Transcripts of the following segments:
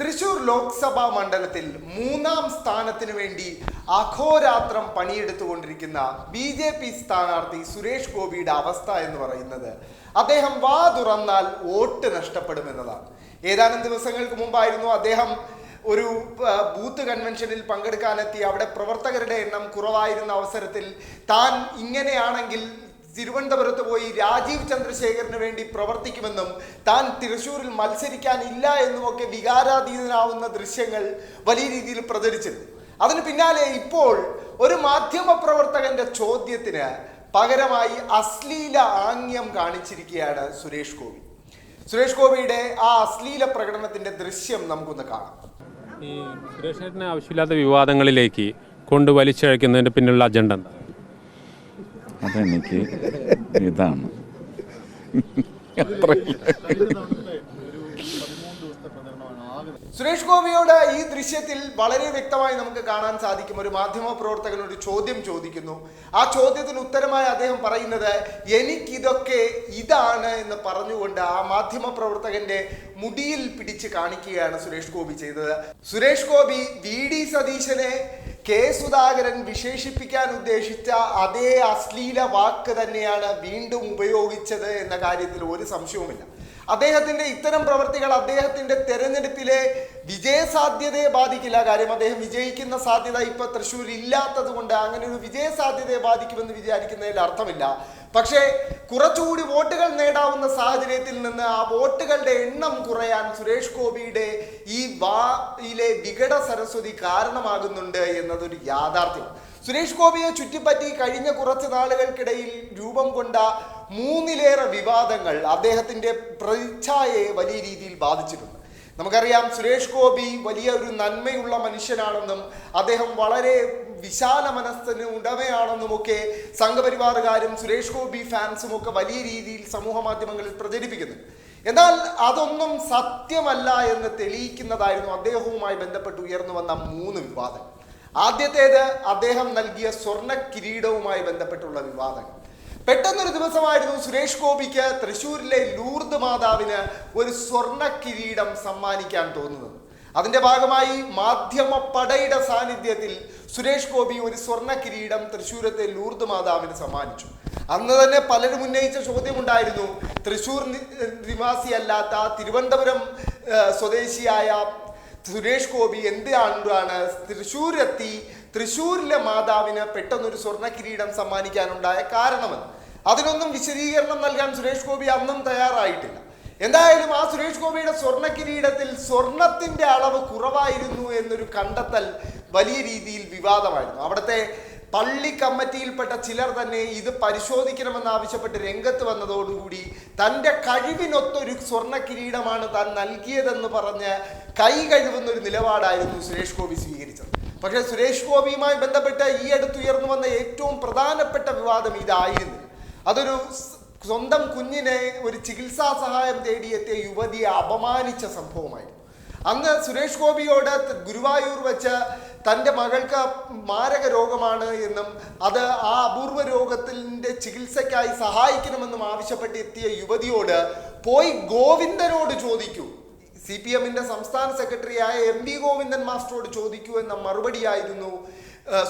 തൃശൂർ ലോക്സഭാ മണ്ഡലത്തിൽ മൂന്നാം സ്ഥാനത്തിനു വേണ്ടി അഹോരാത്രം പണിയെടുത്തുകൊണ്ടിരിക്കുന്ന ബി ജെ പി സ്ഥാനാർത്ഥി സുരേഷ് ഗോപിയുടെ അവസ്ഥ എന്ന് പറയുന്നത് അദ്ദേഹം വാ തുറന്നാൽ വോട്ട് നഷ്ടപ്പെടുമെന്നതാണ്. ഏതാനും ദിവസങ്ങൾക്ക് മുമ്പായിരുന്നു അദ്ദേഹം ഒരു ബൂത്ത് കൺവെൻഷനിൽ പങ്കെടുക്കാനെത്തി. അവിടെ പ്രവർത്തകരുടെ എണ്ണം കുറവായിരുന്ന അവസരത്തിൽ താൻ ഇങ്ങനെയാണെങ്കിൽ തിരുവനന്തപുരത്ത് പോയി രാജീവ് ചന്ദ്രശേഖറിന് വേണ്ടി പ്രവർത്തിക്കുമെന്നും താൻ തൃശ്ശൂരിൽ മത്സരിക്കാനില്ല എന്നുമൊക്കെ വികാരാതീതനാവുന്ന ദൃശ്യങ്ങൾ വലിയ രീതിയിൽ പ്രചരിച്ചിരുന്നു. അതിന് പിന്നാലെ ഇപ്പോൾ ഒരു മാധ്യമ പ്രവർത്തകന്റെ ചോദ്യത്തിന് പകരമായി അശ്ലീല ആംഗ്യം കാണിച്ചിരിക്കുകയാണ് സുരേഷ് ഗോപി. സുരേഷ് ഗോപിയുടെ ആ അശ്ലീല പ്രകടനത്തിന്റെ ദൃശ്യം നമുക്കൊന്ന് കാണാം. ഈ സുരേഷ് ആവശ്യമില്ലാത്ത വിവാദങ്ങളിലേക്ക് കൊണ്ട് വലിച്ചഴക്കുന്നതിന്റെ പിന്നിലുള്ള അജണ്ട എന്താ? അതെനിക്ക് ഇതാണ്. സുരേഷ് ഗോപിയോട് ഈ ദൃശ്യത്തിൽ വളരെ വ്യക്തമായി നമുക്ക് കാണാൻ സാധിക്കും. ഒരു മാധ്യമ പ്രവർത്തകൻ ഒരു ചോദ്യം ചോദിക്കുന്നു. ആ ചോദ്യത്തിന് ഉത്തരമായി അദ്ദേഹം പറയുന്നത് എനിക്കിതൊക്കെ ഇതാണ് എന്ന് പറഞ്ഞുകൊണ്ട് ആ മാധ്യമ പ്രവർത്തകന്റെ മുടിയിൽ പിടിച്ച് കാണിക്കുകയാണ് സുരേഷ് ഗോപി ചെയ്തത്. സുരേഷ് ഗോപി വി. ഡി. സതീശനെ കെ സുധാകരൻ വിശേഷിപ്പിക്കാൻ ഉദ്ദേശിച്ച അതേ അശ്ലീല വാക്ക് തന്നെയാണ് വീണ്ടും ഉപയോഗിച്ചത് എന്ന കാര്യത്തിൽ ഒരു സംശയവുമില്ല. അദ്ദേഹത്തിന്റെ ഇത്തരം പ്രവർത്തികൾ അദ്ദേഹത്തിന്റെ തെരഞ്ഞെടുപ്പിലെ വിജയസാധ്യതയെ ബാധിക്കില്ല. കാര്യം അദ്ദേഹം വിജയിക്കുന്ന സാധ്യത ഇപ്പൊ തൃശ്ശൂർ ഇല്ലാത്തത് കൊണ്ട് അങ്ങനെ ഒരു വിജയ സാധ്യതയെ ബാധിക്കുമെന്ന് വിചാരിക്കുന്നതിൽ അർത്ഥമില്ല. പക്ഷേ കുറച്ചുകൂടി വോട്ടുകൾ നേടാവുന്ന സാഹചര്യത്തിൽ നിന്ന് ആ വോട്ടുകളുടെ എണ്ണം കുറയാൻ സുരേഷ് ഗോപിയുടെ ഈ വായിലെ വികട സരസ്വതി കാരണമാകുന്നുണ്ട് എന്നതൊരു യാഥാർത്ഥ്യം. സുരേഷ് ഗോപിയെ ചുറ്റിപ്പറ്റി കഴിഞ്ഞ കുറച്ച് നാളുകൾക്കിടയിൽ രൂപം കൊണ്ട മൂന്നിലേറെ വിവാദങ്ങൾ അദ്ദേഹത്തിന്റെ പ്രതിച്ഛായയെ വലിയ രീതിയിൽ ബാധിച്ചിട്ടുണ്ട്. നമുക്കറിയാം സുരേഷ് ഗോപി വലിയ ഒരു നന്മയുള്ള മനുഷ്യനാണെന്നും അദ്ദേഹം വളരെ വിശാല മനസ്സിന് ഉടമയാണെന്നുമൊക്കെ സംഘപരിവാറുകാരും സുരേഷ് ഗോപി ഫാൻസും ഒക്കെ വലിയ രീതിയിൽ സമൂഹ മാധ്യമങ്ങളിൽ പ്രചരിപ്പിക്കുന്നു എന്നാൽ അതൊന്നും സത്യമല്ല എന്ന് തെളിയിക്കുന്നതായിരുന്നു അദ്ദേഹവുമായി ബന്ധപ്പെട്ട് ഉയർന്നു വന്ന മൂന്ന് വിവാദങ്ങൾ. ആദ്യത്തേത് അദ്ദേഹം നൽകിയ സ്വർണ കിരീടവുമായി ബന്ധപ്പെട്ടുള്ള വിവാദങ്ങൾ പെട്ടെന്നൊരു ദിവസമായിരുന്നു സുരേഷ് ഗോപിക്ക് തൃശ്ശൂരിലെ ലൂർദ് മാതാവിന് ഒരു സ്വർണ കിരീടം സമ്മാനിക്കാൻ തോന്നുന്നത്. അതിന്റെ ഭാഗമായി മാധ്യമ പടയുടെ സാന്നിധ്യത്തിൽ സുരേഷ് ഗോപി ഒരു സ്വർണ കിരീടം തൃശ്ശൂരത്തെ ലൂർദ് മാതാവിന് സമ്മാനിച്ചു. അന്ന് തന്നെ പലരും ഉന്നയിച്ച ചോദ്യമുണ്ടായിരുന്നു തൃശ്ശൂർ നിവാസിയല്ലാത്ത തിരുവനന്തപുരം സ്വദേശിയായ സുരേഷ് ഗോപി എന്താണ് തൃശ്ശൂരെത്തി തൃശ്ശൂരിലെ മാതാവിന് പെട്ടെന്നൊരു സ്വർണ കിരീടം സമ്മാനിക്കാനുണ്ടായ കാരണമെന്ന്. അതിനൊന്നും വിശദീകരണം നൽകാൻ സുരേഷ് ഗോപി അന്നും തയ്യാറായിട്ടില്ല. എന്തായാലും ആ സുരേഷ് ഗോപിയുടെ സ്വർണ കിരീടത്തിൽ സ്വർണത്തിന്റെ അളവ് കുറവായിരുന്നു എന്നൊരു കണ്ടെത്തൽ വലിയ രീതിയിൽ വിവാദമായിരുന്നു. അവിടുത്തെ പള്ളി കമ്മിറ്റിയിൽപ്പെട്ട ചിലർ തന്നെ ഇത് പരിശോധിക്കണമെന്ന് ആവശ്യപ്പെട്ട് രംഗത്ത് വന്നതോടുകൂടി തന്റെ കഴിവിനൊത്തൊരു സ്വർണ കിരീടമാണ് താൻ നൽകിയതെന്ന് പറഞ്ഞ് കൈ കഴുകുന്ന ഒരു നിലപാടായിരുന്നു സുരേഷ് ഗോപി സ്വീകരിച്ചത്. പക്ഷേ സുരേഷ് ഗോപിയുമായി ബന്ധപ്പെട്ട് ഈ അടുത്തുയർന്നു വന്ന ഏറ്റവും പ്രധാനപ്പെട്ട വിവാദം ഇതായിരുന്നു. അതൊരു സ്വന്തം കുഞ്ഞിനെ ഒരു ചികിത്സാ സഹായം തേടിയെത്തിയ യുവതിയെ അപമാനിച്ച സംഭവമായിരുന്നു. അന്ന് സുരേഷ് ഗോപിയോട് ഗുരുവായൂർ വെച്ച് തന്റെ മകൾക്ക് മാരക രോഗമാണ് എന്നും അത് ആ അപൂർവ രോഗത്തിന്റെ ചികിത്സയ്ക്കായി സഹായിക്കണമെന്നും ആവശ്യപ്പെട്ട് എത്തിയ യുവതിയോട് പോയി ഗോവിന്ദനോട് ചോദിക്കൂ. സി പി എമ്മിന്റെ സംസ്ഥാന സെക്രട്ടറിയായ എം വി ഗോവിന്ദൻ മാസ്റ്ററോട് ചോദിക്കൂ എന്ന മറുപടിയായിരുന്നു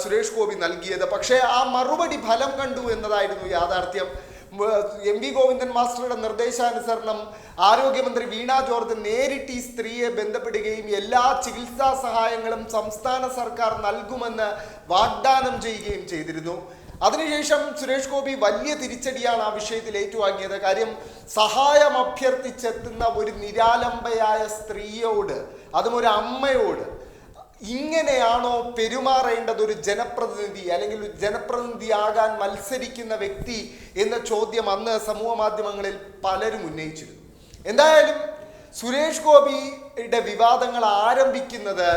സുരേഷ് ഗോപി നൽകിയത്. പക്ഷേ ആ മറുപടി ഫലം കണ്ടു എന്നതായിരുന്നു യാഥാർത്ഥ്യം. എം വി ഗോവിന്ദൻ മാസ്റ്ററുടെ നിർദ്ദേശാനുസരണം ആരോഗ്യമന്ത്രി വീണ ജോർജ് നേരിട്ട് ഈ സ്ത്രീയെ ബന്ധപ്പെടുകയും എല്ലാ ചികിത്സാ സഹായങ്ങളും സംസ്ഥാന സർക്കാർ നൽകുമെന്ന് വാഗ്ദാനം ചെയ്യുകയും ചെയ്തിരുന്നു. അതിനുശേഷം സുരേഷ് ഗോപി വലിയ തിരിച്ചടിയാണ് ആ വിഷയത്തിൽ ഏറ്റുവാങ്ങിയത്. കാര്യം സഹായം അഭ്യർത്ഥിച്ചെത്തുന്ന ഒരു നിരാലംബയായ സ്ത്രീയോട് അതും ഒരു അമ്മയോട് ഇങ്ങനെയാണോ പെരുമാറേണ്ടത് ഒരു ജനപ്രതിനിധി അല്ലെങ്കിൽ ഒരു ജനപ്രതിനിധിയാകാൻ മത്സരിക്കുന്ന വ്യക്തി എന്ന ചോദ്യം അന്ന് സമൂഹ മാധ്യമങ്ങളിൽ പലരും ഉന്നയിച്ചിരുന്നു. എന്തായാലും സുരേഷ് ഗോപിയുടെ വിവാദങ്ങൾ ആരംഭിക്കുന്നത്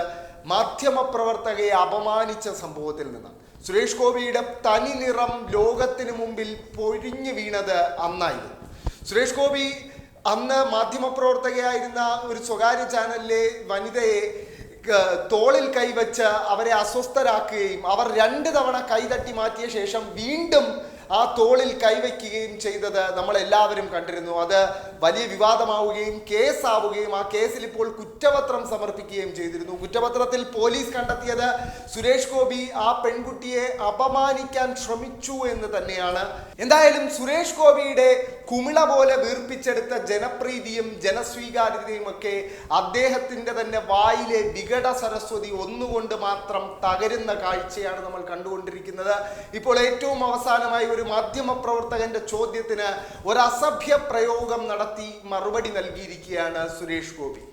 മാധ്യമപ്രവർത്തകയെ അപമാനിച്ച സംഭവത്തിൽ നിന്നാണ്. സുരേഷ് ഗോപിയുടെ തനി നിറം ലോകത്തിന് മുമ്പിൽ പൊഴിഞ്ഞു വീണത് അന്നായിരുന്നു. സുരേഷ് ഗോപി അന്ന് മാധ്യമപ്രവർത്തകയായിരുന്ന ഒരു സ്വകാര്യ ചാനലിലെ വനിതയെ തോളിൽ കൈവച്ച് അവരെ അസ്വസ്ഥരാക്കുകയും അവർ രണ്ട് തവണ കൈതട്ടി മാറ്റിയ ശേഷം വീണ്ടും ആ തോളിൽ കൈവയ്ക്കുകയും ചെയ്തത് നമ്മൾ എല്ലാവരും കണ്ടിരുന്നു. അത് വലിയ വിവാദമാവുകയും കേസാവുകയും ആ കേസിൽ ഇപ്പോൾ കുറ്റപത്രം സമർപ്പിക്കുകയും ചെയ്തിരുന്നു. കുറ്റപത്രത്തിൽ പോലീസ് കണ്ടെത്തിയത് സുരേഷ് ഗോപി ആ പെൺകുട്ടിയെ അപമാനിക്കാൻ ശ്രമിച്ചു എന്ന് തന്നെയാണ്. എന്തായാലും സുരേഷ് ഗോപിയുടെ കുമിള പോലെ വീർപ്പിച്ചെടുത്ത ജനപ്രീതിയും ജനസ്വീകാര്യതയും ഒക്കെ അദ്ദേഹത്തിന്റെ തന്നെ വായിലെ വികട സരസ്വതി ഒന്നുകൊണ്ട് മാത്രം തകരുന്ന കാഴ്ചയാണ് നമ്മൾ കണ്ടുകൊണ്ടിരിക്കുന്നത്. ഇപ്പോൾ ഏറ്റവും അവസാനമായി ഒരു മാധ്യമ പ്രവർത്തകന്റെ ചോദ്യത്തിന് ഒരു അസഭ്യ പ്രയോഗം നടത്തി മറുപടി നൽകിയിരിക്കുകയാണ് സുരേഷ് ഗോപി.